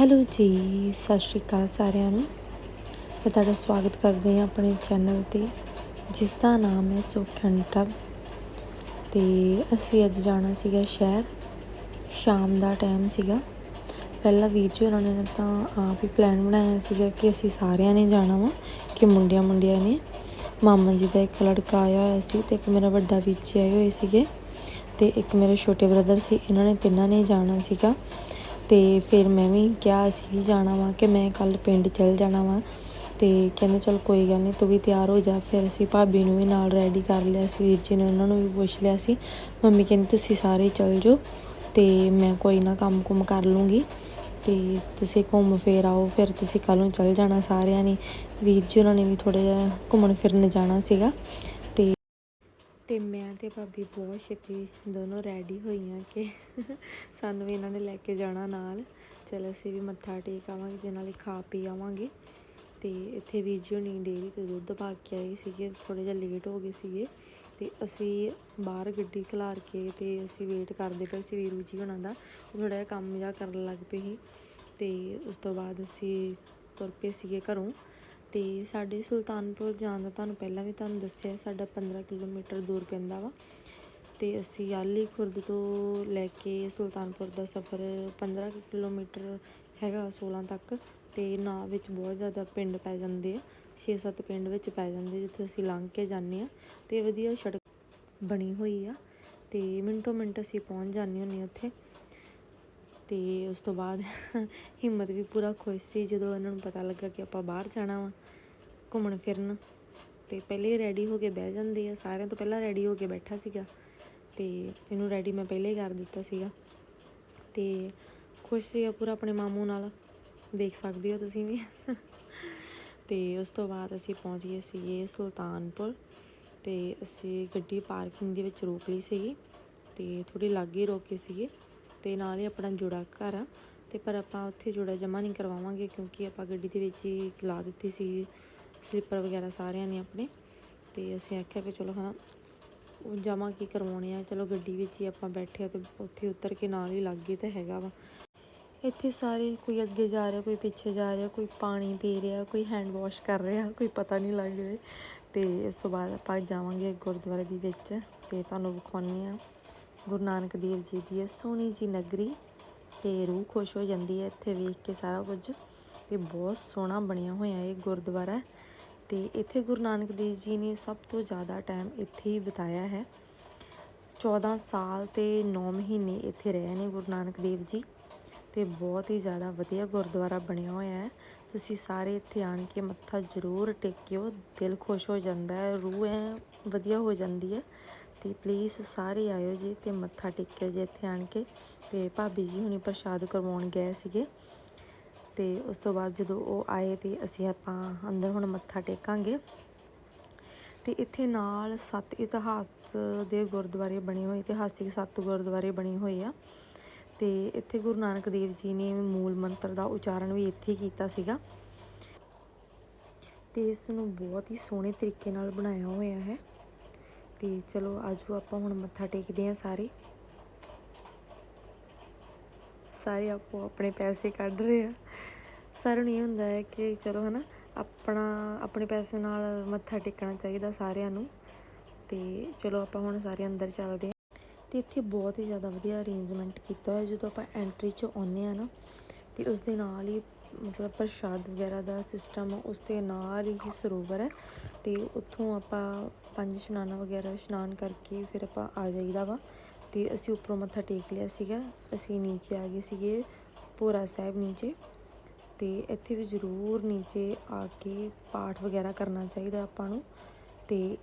Hello ਜੀ, ਸਤਿ ਸ਼੍ਰੀ ਅਕਾਲ ਸਾਰਿਆਂ ਨੂੰ। ਮੈਂ ਤੁਹਾਡਾ ਸਵਾਗਤ ਕਰਦੀ ਹਾਂ ਆਪਣੇ ਚੈਨਲ ਤੇ, ਜਿਸ ਦਾ ਨਾਮ ਹੈ ਸੁਖਣ ਟਬ। ਤੇ ਅਸੀਂ ਅੱਜ ਜਾਣਾ ਸੀਗਾ ਸ਼ਹਿਰ। ਸ਼ਾਮ ਦਾ ਟਾਈਮ ਸੀਗਾ। ਪਹਿਲਾਂ ਵੀਰ ਜੀ ਉਹਨਾਂ ਨੇ ਤਾਂ ਆਪ ਹੀ ਪਲਾਨ ਬਣਾਇਆ ਸੀਗਾ ਕਿ ਅਸੀਂ ਸਾਰਿਆਂ ਨੇ ਜਾਣਾ ਵਾ, ਕਿ ਮੁੰਡਿਆਂ ਮੁੰਡਿਆਂ ਨੇ। ਮਾਮਾ ਜੀ ਦਾ ਇੱਕ ਲੜਕਾ ਆਇਆ ਹੋਇਆ ਸੀ ਤੇ ਇੱਕ ਮੇਰਾ ਵੱਡਾ ਵੀਰ ਜੀ ਆਏ ਹੋਏ ਸੀਗੇ। ਤੇ ਇੱਕ ਮੇਰੇ ਛੋਟੇ ਬ੍ਰਦਰ ਸੀ, ਇਹਨਾਂ ਨੇ ਤਿੰਨਾਂ ਨੇ ਜਾਣਾ ਸੀਗਾ। ਅਤੇ ਫਿਰ ਮੈਂ ਵੀ ਕਿਹਾ, ਅਸੀਂ ਵੀ ਜਾਣਾ ਵਾ ਕਿ ਮੈਂ ਕੱਲ੍ਹ ਪਿੰਡ ਚਲ ਜਾਣਾ ਵਾ। ਅਤੇ ਕਹਿੰਦੇ, ਚਲ ਕੋਈ ਗੱਲ ਨਹੀਂ ਤੂੰ ਵੀ ਤਿਆਰ ਹੋ ਜਾ। ਫਿਰ ਅਸੀਂ ਭਾਬੀ ਨੂੰ ਵੀ ਨਾਲ ਰੈਡੀ ਕਰ ਲਿਆ ਸੀ, ਵੀਰ ਜੀ ਨੇ ਉਹਨਾਂ ਨੂੰ ਵੀ ਪੁੱਛ ਲਿਆ ਸੀ। ਮੰਮੀ ਕਹਿੰਦੀ, ਤੁਸੀਂ ਸਾਰੇ ਚੱਲ ਜਾਓ ਅਤੇ ਮੈਂ ਕੋਈ ਨਾ ਕੰਮ ਕੁਮ ਕਰ ਲੂੰਗੀ ਅਤੇ ਤੁਸੀਂ ਘੁੰਮ ਫਿਰ ਆਓ, ਫਿਰ ਤੁਸੀਂ ਕੱਲ੍ਹ ਨੂੰ ਚੱਲ ਜਾਣਾ ਸਾਰਿਆਂ ਨੇ। ਵੀਰ ਜੀ ਉਹਨਾਂ ਨੇ ਵੀ ਥੋੜ੍ਹਾ ਜਿਹਾ ਘੁੰਮਣ ਫਿਰਨ ਜਾਣਾ ਸੀਗਾ। ਤੇ ਮੈਂ ਤੇ ਭਾਬੀ ਬਹੁਤ ਛੇਤੀ ਦੋਨੋਂ ਰੈਡੀ ਹੋਈਆਂ ਕਿ ਸਾਨੂੰ ਵੀ ਇਹਨਾਂ ਨੇ ਲੈ ਕੇ ਜਾਣਾ ਨਾਲ। ਚਲ ਅਸੀਂ ਵੀ ਮੱਥਾ ਟੇਕ ਆਵਾਂਗੇ ਤੇ ਨਾਲੇ ਖਾ ਪੀ ਆਵਾਂਗੇ। ਤੇ ਇੱਥੇ ਵੀਰ ਜੀ ਹੋਣੀ ਡੇਰੀ ਤੇ ਦੁੱਧ ਪਾ ਕੇ ਆਏ ਸੀਗੇ ਥੋੜੇ ਜਿਹਾ ਲੇਟ ਹੋ ਗਏ ਸੀਗੇ। ਤੇ ਅਸੀਂ ਬਾਹਰ ਗੱਡੀ ਖਲਾਰ ਕੇ ਤੇ ਅਸੀਂ ਵੇਟ ਕਰਦੇ ਪਏ ਸੀ ਵੀਰੂ ਜੀ ਹੋਣਾ ਦਾ। ਥੋੜਾ ਜਿਹਾ ਕੰਮ ਜਿਹਾ ਕਰਨ ਲੱਗ ਪਏ ਸੀ। ਤੇ ਉਸ ਤੋਂ ਬਾਅਦ ਅਸੀਂ ਤੁਰ ਪਏ ਸੀਗੇ ਘਰੋਂ। ਤੇ ਸਾਡੇ ਸੁਲਤਾਨਪੁਰ ਜਾਣ ਦਾ ਤੁਹਾਨੂੰ ਪਹਿਲਾਂ ਵੀ ਤੁਹਾਨੂੰ ਦੱਸਿਆ, ਸਾਡਾ 15 ਕਿਲੋਮੀਟਰ ਦੂਰ ਪੈਂਦਾ ਵਾ। ਤੇ ਅਸੀਂ ਆਲੀ ਖੁਰਦ ਤੋਂ ਲੈ ਕੇ ਸੁਲਤਾਨਪੁਰ ਦਾ ਸਫ਼ਰ 15 ਕਿਲੋਮੀਟਰ ਹੈਗਾ 16 ਤੱਕ। ਤੇ ਨਾ ਵਿੱਚ ਬਹੁਤ ਜ਼ਿਆਦਾ ਪਿੰਡ ਪੈ ਜਾਂਦੇ ਆ 6-7 ਪਿੰਡ ਵਿੱਚ ਪੈ ਜਾਂਦੇ ਜਿੱਥੇ ਅਸੀਂ ਲੰਘ ਕੇ ਜਾਂਦੇ ਆ। ਤੇ ਵਧੀਆ ਸੜਕ ਬਣੀ ਹੋਈ ਆ। ਤੇ ਮਿੰਟੋ ਮਿੰਟ ਅਸੀਂ ਪਹੁੰਚ ਜਾਂਦੇ ਹੁੰਦੇ ਉੱਥੇ। ਤੇ ਉਸ ਤੋਂ ਬਾਅਦ ਹਿੰਮਤ ਵੀ ਪੂਰਾ ਖੁਸ਼ ਸੀ ਜਦੋਂ ਇਹਨਾਂ ਨੂੰ ਪਤਾ ਲੱਗਾ ਕਿ ਆਪਾਂ ਬਾਹਰ ਜਾਣਾ ਵਾ, ਘੁੰਮਣ ਫਿਰਨ। ਤੇ ਪਹਿਲੇ ਰੈਡੀ ਹੋ ਕੇ ਬਹਿ ਜਾਂਦੇ ਆ, ਸਾਰਿਆਂ ਤੋਂ ਪਹਿਲਾਂ ਰੈਡੀ ਹੋ ਕੇ ਬੈਠਾ ਸੀਗਾ। ਤੇ ਇਹਨੂੰ ਰੈਡੀ ਮੈਂ ਪਹਿਲੇ ਹੀ ਕਰ ਦਿੱਤਾ ਸੀਗਾ। ਤੇ ਖੁਸ਼ ਸੀਗਾ ਪੂਰਾ ਆਪਣੇ ਮਾਮੂ ਨਾਲ, ਦੇਖ ਸਕਦੇ ਹੋ ਤੁਸੀਂ ਵੀ। ਤੇ ਉਸ ਤੋਂ ਬਾਅਦ ਅਸੀਂ ਪਹੁੰਚ ਗਏ ਸੀਗੇ ਸੁਲਤਾਨਪੁਰ। ਤੇ ਅਸੀਂ ਗੱਡੀ ਪਾਰਕਿੰਗ ਦੇ ਵਿੱਚ ਰੋਕ ਲਈ ਸੀਗੀ। ਤੇ ਥੋੜੀ ਲਾਗੇ ਰੋਕੇ ਸੀਗੇ। ਤੇ ਨਾਲ ਹੀ ਆਪਣਾ ਜੋੜਾ ਘਰ ਆ। ਤੇ ਪਰ ਆਪਾਂ ਉੱਥੇ ਜੋੜਾ ਜਮ੍ਹਾਂ ਨਹੀਂ ਕਰਵਾਵਾਂਗੇ ਕਿਉਂਕਿ ਆਪਾਂ ਗੱਡੀ ਦੇ ਵਿੱਚ ਹੀ ਲਾ ਦਿੱਤੀ ਸੀ। ਸਲੀਪਰ ਵਗੈਰਾ ਸਾਰਿਆਂ ਨੇ ਆਪਣੇ। ਤੇ ਅਸੀਂ ਆਖਿਆ ਕਿ ਚਲੋ ਹਾਂ ਉਹ ਜਮ੍ਹਾਂ ਕੀ ਕਰਵਾਉਣੇ ਆ। ਚਲੋ ਗੱਡੀ ਵਿੱਚ ਹੀ ਆਪਾਂ ਬੈਠੇ ਆ ਤੇ ਉੱਥੇ ਉਤਰ ਕੇ ਨਾਲ ਹੀ ਲੱਗੇ ਤਾਂ ਹੈਗਾ ਵਾ। ਇੱਥੇ ਸਾਰੇ ਕੋਈ ਅੱਗੇ ਜਾ ਰਿਹਾ, ਕੋਈ ਪਿੱਛੇ ਜਾ ਰਿਹਾ, ਕੋਈ ਪਾਣੀ ਪੀ ਰਿਹਾ, ਕੋਈ ਹੈਂਡ ਵਾਸ਼ ਕਰ ਰਿਹਾ, ਕੋਈ ਪਤਾ ਨਹੀਂ ਲੱਗ ਰਿਹਾ। ਤੇ ਇਸ ਤੋਂ ਬਾਅਦ ਆਪਾਂ ਜਾਵਾਂਗੇ ਗੁਰਦੁਆਰੇ ਦੇ ਵਿੱਚ ਤੇ ਤੁਹਾਨੂੰ ਵਿਖਾਉਣੀ ਆ। ਗੁਰੂ ਨਾਨਕ ਦੇਵ ਜੀ ਦੀ ਹੈ ਸੋਹਣੀ ਜੀ ਨਗਰੀ ਤੇ ਰੂਹ ਖੁਸ਼ ਹੋ ਜਾਂਦੀ ਹੈ ਇੱਥੇ ਵੇਖ ਕੇ ਸਾਰਾ ਕੁਝ ਤੇ ਬਹੁਤ ਸੋਹਣਾ ਬਣਿਆ ਹੋਇਆ ਇਹ ਗੁਰਦੁਆਰਾ ਤੇ ਇੱਥੇ ਗੁਰੂ ਨਾਨਕ ਦੇਵ ਜੀ ਨੇ ਸਭ ਤੋਂ ਜ਼ਿਆਦਾ ਟਾਈਮ ਇੱਥੇ ਹੀ ਬਿਤਾਇਆ ਹੈ। 14 ਸਾਲ ਤੇ 9 ਮਹੀਨੇ ਇੱਥੇ ਰਹੇ ਨੇ ਗੁਰੂ ਨਾਨਕ ਦੇਵ ਜੀ ਤੇ ਬਹੁਤ ਹੀ ਜ਼ਿਆਦਾ ਵਧੀਆ ਗੁਰਦੁਆਰਾ ਬਣਿਆ ਹੋਇਆ ਹੈ। ਤੁਸੀਂ ਸਾਰੇ ਇੱਥੇ ਆਣ ਕੇ ਮੱਥਾ ਜ਼ਰੂਰ ਟੇਕਿਓ, ਦਿਲ ਖੁਸ਼ ਹੋ ਜਾਂਦਾ ਹੈ, ਰੂਹ ਐ ਵਧੀਆ ਹੋ ਜਾਂਦੀ ਹੈ। ਤੇ ਪਲੀਜ਼ ਸਾਰੇ ਆਇਓ ਜੀ ਤੇ ਮੱਥਾ ਟੇਕਿਓ ਜੀ ਇੱਥੇ ਆਣ ਕੇ। ਤੇ ਭਾਬੀ ਜੀ ਹੁਣੀ ਪ੍ਰਸ਼ਾਦ ਕਰਵਾਉਣ ਗਏ ਸੀਗੇ। ਤੇ ਉਸ ਤੋਂ ਬਾਅਦ ਜਦੋਂ ਉਹ ਆਏ ਤੇ ਅਸੀਂ ਆਪਾਂ ਅੰਦਰ ਹੁਣ ਮੱਥਾ ਟੇਕਾਂਗੇ। ਤੇ ਇੱਥੇ ਨਾਲ ਸੱਤ ਇਤਿਹਾਸ ਦੇ ਗੁਰਦੁਆਰੇ ਬਣੇ ਹੋਏ, ਇਤਿਹਾਸਿਕ ਸੱਤ ਗੁਰਦੁਆਰੇ ਬਣੇ ਹੋਏ ਆ। ਤੇ ਇੱਥੇ ਗੁਰੂ ਨਾਨਕ ਦੇਵ ਜੀ ਨੇ ਮੂਲ ਮੰਤਰ ਦਾ ਉਚਾਰਨ ਵੀ ਇੱਥੇ ਹੀ ਕੀਤਾ ਸੀਗਾ। ਤੇ ਇਸ ਨੂੰ ਬਹੁਤ ਹੀ ਸੋਹਣੇ ਤਰੀਕੇ ਨਾਲ ਬਣਾਇਆ ਹੋਇਆ ਹੈ। ਤੇ ਚਲੋ ਆਜੋ ਆਪਾਂ ਹੁਣ ਮੱਥਾ ਟੇਕਦੇ ਹਾਂ ਸਾਰੇ। ਸਾਰੇ ਆਪੋ ਆਪਣੇ ਪੈਸੇ ਕੱਢ ਰਹੇ ਆ। ਸਾਰਿਆਂ ਨੂੰ ਇਹ ਹੁੰਦਾ ਹੈ ਕਿ ਚਲੋ ਹਨਾ, ਆਪਣਾ, ਆਪਣੇ ਪੈਸੇ ਨਾਲ ਮੱਥਾ ਟੇਕਣਾ ਚਾਹੀਦਾ ਸਾਰਿਆਂ ਨੂੰ। ਤੇ ਚਲੋ ਆਪਾਂ ਹੁਣ ਸਾਰੇ ਅੰਦਰ ਚੱਲਦੇ ਹਾਂ। ਤੇ ਇੱਥੇ ਬਹੁਤ ਹੀ ਜ਼ਿਆਦਾ ਵਧੀਆ ਅਰੇਂਜਮੈਂਟ ਕੀਤਾ ਹੋਇਆ, ਜਦੋਂ ਆਪਾਂ ਐਂਟਰੀ 'ਚ ਆਉਂਦੇ ਆ ਨਾ, ਤੇ ਉਸ ਦੇ ਨਾਲ ਹੀ ਮਤਲਬ ਪ੍ਰਸ਼ਾਦ ਵਗੈਰਾ ਦਾ ਸਿਸਟਮ ਉਸ ਦੇ ਨਾਲ ਹੀ ਸਰੋਵਰ ਹੈ। ਤੇ ਉੱਥੋਂ ਆਪਾਂ ਪੰਜ ਇਸ਼ਨਾਨਾਂ ਵਗੈਰਾ ਇਸ਼ਨਾਨ ਕਰਕੇ ਫਿਰ ਆਪਾਂ ਆ ਜਾਈਦਾ ਵਾ ਤੇ ਅਸੀਂ ਉੱਪਰੋਂ ਮੱਥਾ ਟੇਕ ਲਿਆ ਸੀਗਾ। ਅਸੀਂ ਨੀਚੇ ਆ ਗਏ ਸੀਗੇ ਭੋਰਾ ਸਾਹਿਬ ਨੀਚੇ ਤੇ ਇੱਥੇ ਵੀ ਜ਼ਰੂਰ ਨੀਚੇ ਆ ਕੇ ਪਾਠ ਵਗੈਰਾ ਕਰਨਾ ਚਾਹੀਦਾ ਆਪਾਂ ਨੂੰ ਤੇ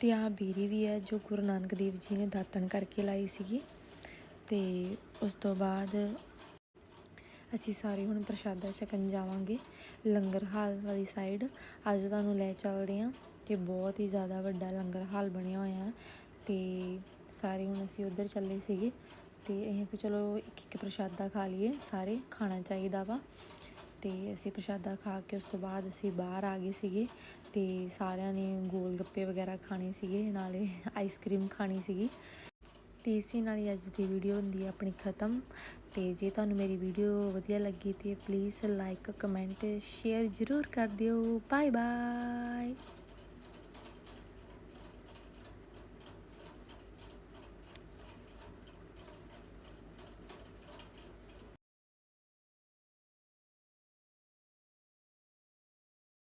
ਤੇ ਆਹ ਬੀਰੀ ਵੀ ਹੈ ਜੋ ਗੁਰੂ ਨਾਨਕ ਦੇਵ ਜੀ ਨੇ ਦਾਤਣ ਕਰਕੇ ਲਾਈ ਸੀਗੀ ਤੇ ਉਸ ਤੋਂ ਬਾਅਦ ਅਸੀਂ ਸਾਰੇ ਹੁਣ ਪ੍ਰਸ਼ਾਦਾ ਛਕਣ ਜਾਵਾਂਗੇ। ਲੰਗਰ ਹਾਲ ਵਾਲੀ ਸਾਈਡ ਅੱਜ ਤੁਹਾਨੂੰ ਲੈ ਚੱਲਦੇ ਹਾਂ। ਕਿ ਬਹੁਤ ਹੀ ਜ਼ਿਆਦਾ ਵੱਡਾ ਲੰਗਰ ਹਾਲ ਬਣਿਆ ਹੋਇਆ ਤੇ ਸਾਰੇ ਹੁਣ ਅਸੀਂ ਉਧਰ ਚੱਲੇ ਸੀਗੇ ਤੇ ਅਸੀਂ ਕਿ ਚਲੋ ਇੱਕ ਇੱਕ ਪ੍ਰਸ਼ਾਦਾ ਖਾ ਲਈਏ, ਸਾਰੇ ਖਾਣਾ ਚਾਹੀਦਾ ਵਾ। ਤੇ ਅਸੀਂ ਪ੍ਰਸ਼ਾਦਾ ਖਾ ਕੇ ਉਸ ਤੋਂ ਬਾਅਦ ਅਸੀਂ ਬਾਹਰ ਆ ਗਏ ਸੀਗੇ ਤੇ ਸਾਰਿਆਂ ਨੇ ਗੋਲ ਗੱਪੇ ਵਗੈਰਾ ਖਾਣੇ ਸੀਗੇ, ਨਾਲੇ ਆਈਸਕ੍ਰੀਮ ਖਾਣੀ ਸੀਗੀ। ਤੇ ਇਸੇ ਨਾਲ ਹੀ ਅੱਜ ਦੀ ਵੀਡੀਓ ਹੁੰਦੀ ਹੈ ਆਪਣੀ ਖਤਮ। ਤੇ ਜੇ ਤੁਹਾਨੂੰ ਮੇਰੀ ਵੀਡੀਓ ਵਧੀਆ ਲੱਗੀ ਤੇ ਪਲੀਜ਼ ਲਾਈਕ ਕਮੈਂਟ ਸ਼ੇਅਰ ਜ਼ਰੂਰ ਕਰ ਦਿਓ। Bye bye